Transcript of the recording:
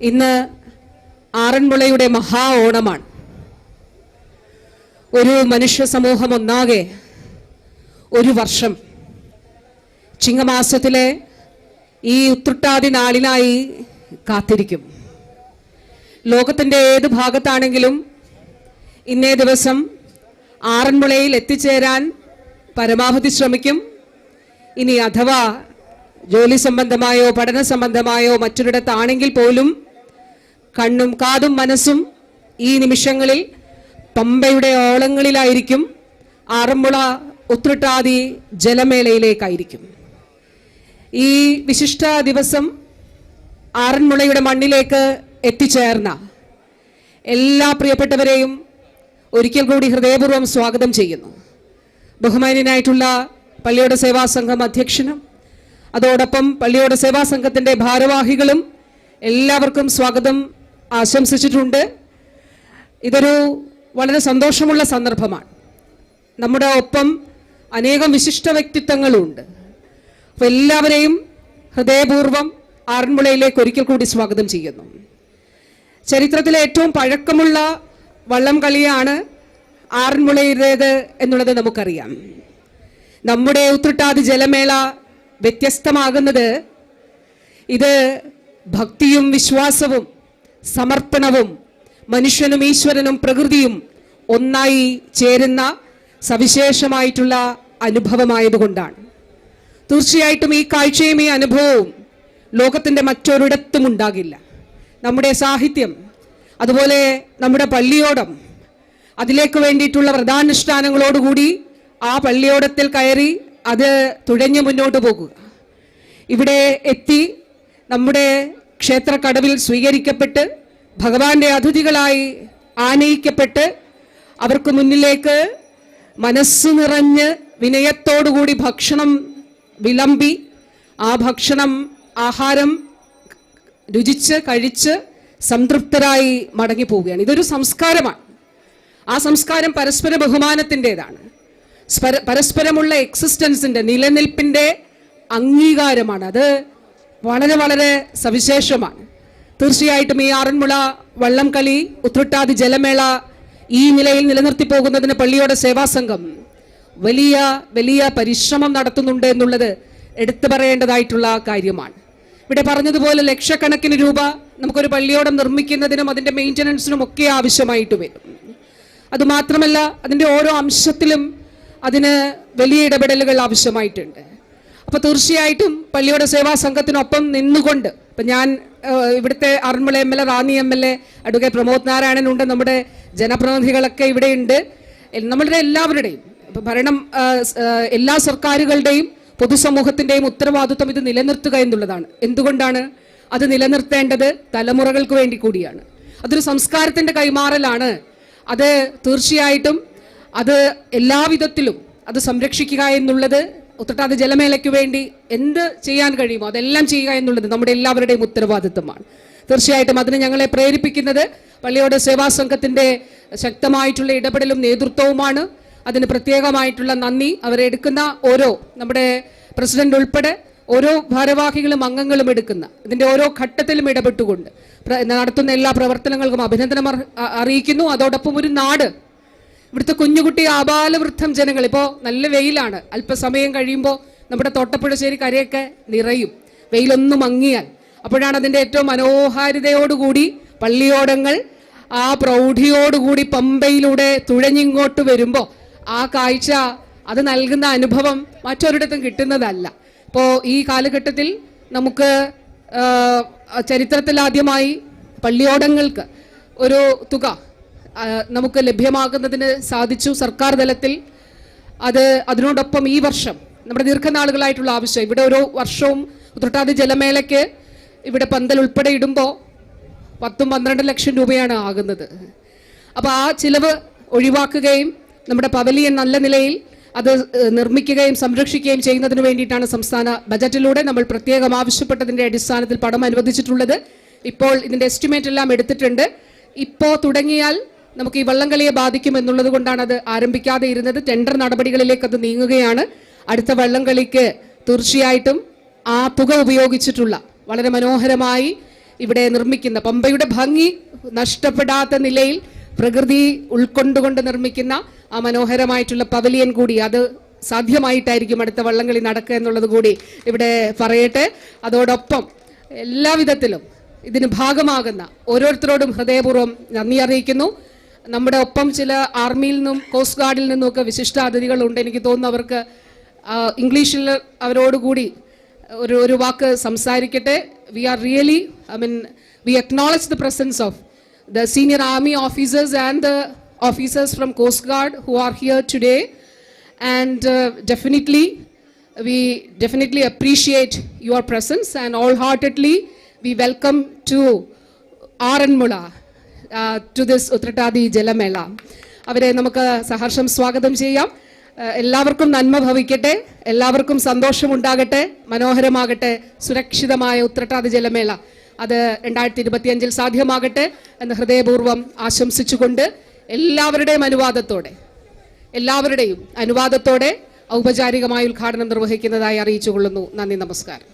ഇന്ന് ആറന്മുളയുടെ മഹാ ഓണമാണ്. ഒരു മനുഷ്യ സമൂഹം ഒന്നാകെ ഒരു വർഷം. ചിങ്ങമാസത്തിലെ ഈ ഉത്രട്ടാതി നാളിനായി കാത്തിരിക്കും. ലോകത്തിന്റെ ഏത് ഭാഗത്താണെങ്കിലും ഇന്നേ ദിവസം ആറന്മുളയിൽ എത്തിച്ചേരാൻ പരമാവധി ശ്രമിക്കും. ഇനി അഥവാ ജോലി സംബന്ധമായോ പഠന സംബന്ധമായോ മറ്റൊരിടത്താണെങ്കിൽ പോലും കണ്ണും കാതും മനസ്സും ഈ നിമിഷങ്ങളിൽ പമ്പയുടെ ഓളങ്ങളിലായിരിക്കും ആറന്മുള ഉത്രട്ടാതി ജലമേളയിലേക്കായിരിക്കും. ഈ വിശിഷ്ട ദിവസം ആറന്മുളയുടെ മണ്ണിലേക്ക് എത്തിച്ചേർന്ന എല്ലാ പ്രിയപ്പെട്ടവരെയും ഒരിക്കൽ കൂടി ഹൃദയപൂർവം സ്വാഗതം ചെയ്യുന്നു. ബഹുമാന്യനായിട്ടുള്ള പള്ളിയുടെ സേവാ സംഘം അധ്യക്ഷനും അതോടൊപ്പം പള്ളിയുടെ സേവാ സംഘത്തിന്റെ ഭാരവാഹികളും എല്ലാവർക്കും സ്വാഗതം ആശംസിച്ചിട്ടുണ്ട്. ഇതൊരു വളരെ സന്തോഷമുള്ള സന്ദർഭമാണ്. നമ്മുടെ ഒപ്പം അനേകം വിശിഷ്ട വ്യക്തിത്വങ്ങളുണ്ട്. അപ്പോൾ എല്ലാവരെയും ഹൃദയപൂർവം ആറന്മുളയിലേക്ക് ഒരിക്കൽ കൂടി സ്വാഗതം ചെയ്യുന്നു. ചരിത്രത്തിലെ ഏറ്റവും പഴക്കമുള്ള വള്ളം കളിയാണ് ആറന്മുളയുടേത് എന്നുള്ളത് നമുക്കറിയാം. നമ്മുടെ ഉത്രട്ടാതി ജലമേള വ്യത്യസ്തമാകുന്നത് ഇത് ഭക്തിയും വിശ്വാസവും സമർപ്പണവും മനുഷ്യനും ഈശ്വരനും പ്രകൃതിയും ഒന്നായി ചേരുന്ന സവിശേഷമായിട്ടുള്ള അനുഭവമായതുകൊണ്ടാണ്. തീർച്ചയായിട്ടും ഈ കാഴ്ചയും ഈ അനുഭവവും ലോകത്തിന്റെ മറ്റൊരിടത്തും ഉണ്ടാകില്ല. നമ്മുടെ സാഹിത്യം അതുപോലെ നമ്മുടെ പള്ളിയോടം അതിലേക്ക് വേണ്ടിയിട്ടുള്ള വ്രതാനുഷ്ഠാനങ്ങളോടുകൂടി ആ പള്ളിയോടത്തിൽ കയറി അത് തുഴഞ്ഞു മുന്നോട്ട് പോകുക. ഇവിടെ എത്തി നമ്മുടെ ക്ഷേത്രക്കടവിൽ സ്വീകരിക്കപ്പെട്ട് ഭഗവാന്റെ അതിഥികളായി ആനയിക്കപ്പെട്ട് അവർക്ക് മുന്നിലേക്ക് മനസ്സ് നിറഞ്ഞ് വിനയത്തോടുകൂടി ഭക്ഷണം വിളമ്പി ആ ഭക്ഷണം ആഹാരം രുചിച്ച് കഴിച്ച് സംതൃപ്തരായി മടങ്ങി പോവുകയാണ്. ഇതൊരു സംസ്കാരമാണ്. ആ സംസ്കാരം പരസ്പര ബഹുമാനത്തിന്റെതാണ്. സ്പര- പരസ്പരമുള്ള എക്സിസ്റ്റൻസിന്റെ നിലനിൽപ്പിന്റെ അംഗീകാരമാണ്. അത് വളരെ വളരെ സവിശേഷമാണ്. തീർച്ചയായിട്ടും ഈ ആറന്മുള വള്ളംകളി ഉത്രട്ടാതി ജലമേള ഈ നിലയിൽ നിലനിർത്തി പോകുന്നതിന് പള്ളിയുടെ സേവാസംഘം വലിയ വലിയ പരിശ്രമം നടത്തുന്നുണ്ട് എന്നുള്ളത് എടുത്തു പറയേണ്ടതായിട്ടുള്ള കാര്യമാണ്. ഇവിടെ പറഞ്ഞതുപോലെ ലക്ഷക്കണക്കിന് രൂപ നമുക്കൊരു പള്ളിയോടം നിർമ്മിക്കുന്നതിനും അതിന്റെ മെയിന്റനൻസിനും ഒക്കെ ആവശ്യമായിട്ട് വരും. അതുമാത്രമല്ല അതിന്റെ ഓരോ അംശത്തിലും അതിന് വലിയ ഇടപെടലുകൾ ആവശ്യമായിട്ടുണ്ട്. അപ്പോൾ തീർച്ചയായിട്ടും പള്ളിയുടെ സേവാ സംഘത്തിനൊപ്പം നിന്നുകൊണ്ട് ഇപ്പം ഞാൻ ഇവിടുത്തെ Aranmula M L A Ranni M L A advocate Pramod Narayanan ഉണ്ട് നമ്മുടെ ജനപ്രതിനിധികളൊക്കെ ഇവിടെയുണ്ട്. നമ്മളുടെ എല്ലാവരുടെയും ഭരണം എല്ലാ സർക്കാരുകളുടെയും പൊതുസമൂഹത്തിന്റെയും ഉത്തരവാദിത്വം ഇത് നിലനിർത്തുക എന്നുള്ളതാണ്. എന്തുകൊണ്ടാണ് അത് നിലനിർത്തേണ്ടത്? തലമുറകൾക്ക് വേണ്ടി കൂടിയാണ്. അതൊരു സംസ്കാരത്തിന്റെ കൈമാറലാണ്. അത് തീർച്ചയായിട്ടും അത് എല്ലാവിധത്തിലും അത് സംരക്ഷിക്കുക എന്നുള്ളത് ഉത്രട്ടാതി ജലമേളയ്ക്ക് വേണ്ടി എന്ത് ചെയ്യാൻ കഴിയുമോ അതെല്ലാം ചെയ്യുക എന്നുള്ളത് നമ്മുടെ എല്ലാവരുടെയും ഉത്തരവാദിത്വമാണ്. തീർച്ചയായിട്ടും അതിന് ഞങ്ങളെ പ്രേരിപ്പിക്കുന്നത് പള്ളിയോട് സേവാ സംഘത്തിന്റെ ശക്തമായിട്ടുള്ള ഇടപെടലും നേതൃത്വവുമാണ്. അതിന് പ്രത്യേകമായിട്ടുള്ള നന്ദി. അവരെടുക്കുന്ന ഓരോ നമ്മുടെ പ്രസിഡന്റ് ഉൾപ്പെടെ ഓരോ ഭാരവാഹികളും അംഗങ്ങളും എടുക്കുന്ന ഇതിന്റെ ഓരോ ഘട്ടത്തിലും ഇടപെട്ടുകൊണ്ട് നടത്തുന്ന എല്ലാ പ്രവർത്തനങ്ങൾക്കും അഭിനന്ദനം അറിയിക്കുന്നു. അതോടൊപ്പം ഒരു നാട് ഇവിടുത്തെ കുഞ്ഞുകുട്ടി ആബാലവൃദ്ധം ജനങ്ങൾ. ഇപ്പോൾ നല്ല വെയിലാണ്. അല്പസമയം കഴിയുമ്പോൾ നമ്മുടെ തോട്ടപ്പുഴശ്ശേരി കരയൊക്കെ നിറയും. വെയിലൊന്നും മങ്ങിയാൽ. അപ്പോഴാണ് അതിന്റെ ഏറ്റവും മനോഹാരിതയോടുകൂടി പള്ളിയോടങ്ങൾ ആ പ്രൗഢിയോടുകൂടി പമ്പയിലൂടെ തുഴഞ്ഞിങ്ങോട്ട് വരുമ്പോൾ ആ കാഴ്ച അത് നൽകുന്ന അനുഭവം മറ്റൊരിടത്തും കിട്ടുന്നതല്ല. ഇപ്പോൾ ഈ കാലഘട്ടത്തിൽ നമുക്ക് ചരിത്രത്തിലാദ്യമായി പള്ളിയോടങ്ങൾക്ക് ഒരു തുക നമുക്ക് ലഭ്യമാകുന്നതിന് സാധിച്ചു സർക്കാർ തലത്തിൽ. അത് അതിനോടൊപ്പം ഈ വർഷം നമ്മുടെ ദീർഘനാളുകളായിട്ടുള്ള ആവശ്യം. ഇവിടെ ഓരോ വർഷവും ഉത്രട്ടാതി ജലമേളയ്ക്ക് ഇവിടെ പന്തൽ ഉൾപ്പെടെ ഇടുമ്പോൾ പത്തും പന്ത്രണ്ട് ലക്ഷം രൂപയാണ് ആകുന്നത്. അപ്പോൾ ആ ചിലവ് ഒഴിവാക്കുകയും നമ്മുടെ പവലിയൻ നല്ല നിലയിൽ അത് നിർമ്മിക്കുകയും സംരക്ഷിക്കുകയും ചെയ്യുന്നതിന് വേണ്ടിയിട്ടാണ് സംസ്ഥാന ബജറ്റിലൂടെ നമ്മൾ പ്രത്യേകം ആവശ്യപ്പെട്ടതിന്റെ അടിസ്ഥാനത്തിൽ പണം അനുവദിച്ചിട്ടുള്ളത്. ഇപ്പോൾ ഇതിന്റെ എസ്റ്റിമേറ്റ് എല്ലാം എടുത്തിട്ടുണ്ട്. ഇപ്പോൾ തുടങ്ങിയാൽ നമുക്ക് ഈ വള്ളംകളിയെ ബാധിക്കും എന്നുള്ളത് കൊണ്ടാണ് അത് ആരംഭിക്കാതെ ഇരുന്നത്. ടെൻഡർ നടപടികളിലേക്ക് അത് നീങ്ങുകയാണ്. അടുത്ത വള്ളംകളിക്ക് തീർച്ചയായിട്ടും ആ പുക ഉപയോഗിച്ചിട്ടുള്ള വളരെ മനോഹരമായി ഇവിടെ നിർമ്മിക്കുന്ന പമ്പയുടെ ഭംഗി നഷ്ടപ്പെടാത്ത നിലയിൽ പ്രകൃതി ഉൾക്കൊണ്ടുകൊണ്ട് നിർമ്മിക്കുന്ന ആ മനോഹരമായിട്ടുള്ള പവലിയൻ കൂടി അത് സാധ്യമായിട്ടായിരിക്കും അടുത്ത വള്ളംകളി നടക്കുക എന്നുള്ളത് കൂടി ഇവിടെ പറയട്ടെ. അതോടൊപ്പം എല്ലാവിധത്തിലും ഇതിന് ഭാഗമാകുന്ന ഓരോരുത്തരോടും ഹൃദയപൂർവം നന്ദി അറിയിക്കുന്നു. നമ്മുടെ ഒപ്പം ചില ആർമിയിൽ നിന്നും കോസ്റ്റ് ഗാർഡിൽ നിന്നും ഒക്കെ വിശിഷ്ട അതിഥികളുണ്ട് എനിക്ക് തോന്നുന്നു അവർക്ക് ആ, ഇംഗ്ലീഷിൽ അവരോടുകൂടി ഒരു ഒരു വാക്ക് സംസാരിക്കട്ടെ we are really I mean we acknowledge the presence of the senior army officers and the officers from coast guard who are here today and uh, definitely we definitely appreciate your presence and wholeheartedly we welcome to Aranmula uh, this Uthrattathi Jalamela. അവരെ നമുക്ക് സഹർഷം സ്വാഗതം ചെയ്യാം. എല്ലാവർക്കും നന്മ ഭവിക്കട്ടെ. എല്ലാവർക്കും സന്തോഷമുണ്ടാകട്ടെ. മനോഹരമാകട്ടെ. സുരക്ഷിതമായ ഉത്രട്ടാതി ജലമേള. അത് രണ്ടായിരത്തി ഇരുപത്തിയഞ്ചിൽ സാധ്യമാകട്ടെ എന്ന് ഹൃദയപൂർവം ആശംസിച്ചുകൊണ്ട് എല്ലാവരുടെയും അനുവാദത്തോടെ എല്ലാവരുടെയും അനുവാദത്തോടെ ഔപചാരികമായ ഉദ്ഘാടനം നിർവഹിക്കുന്നതായി അറിയിച്ചുകൊള്ളുന്നു. നന്ദി നമസ്കാരം.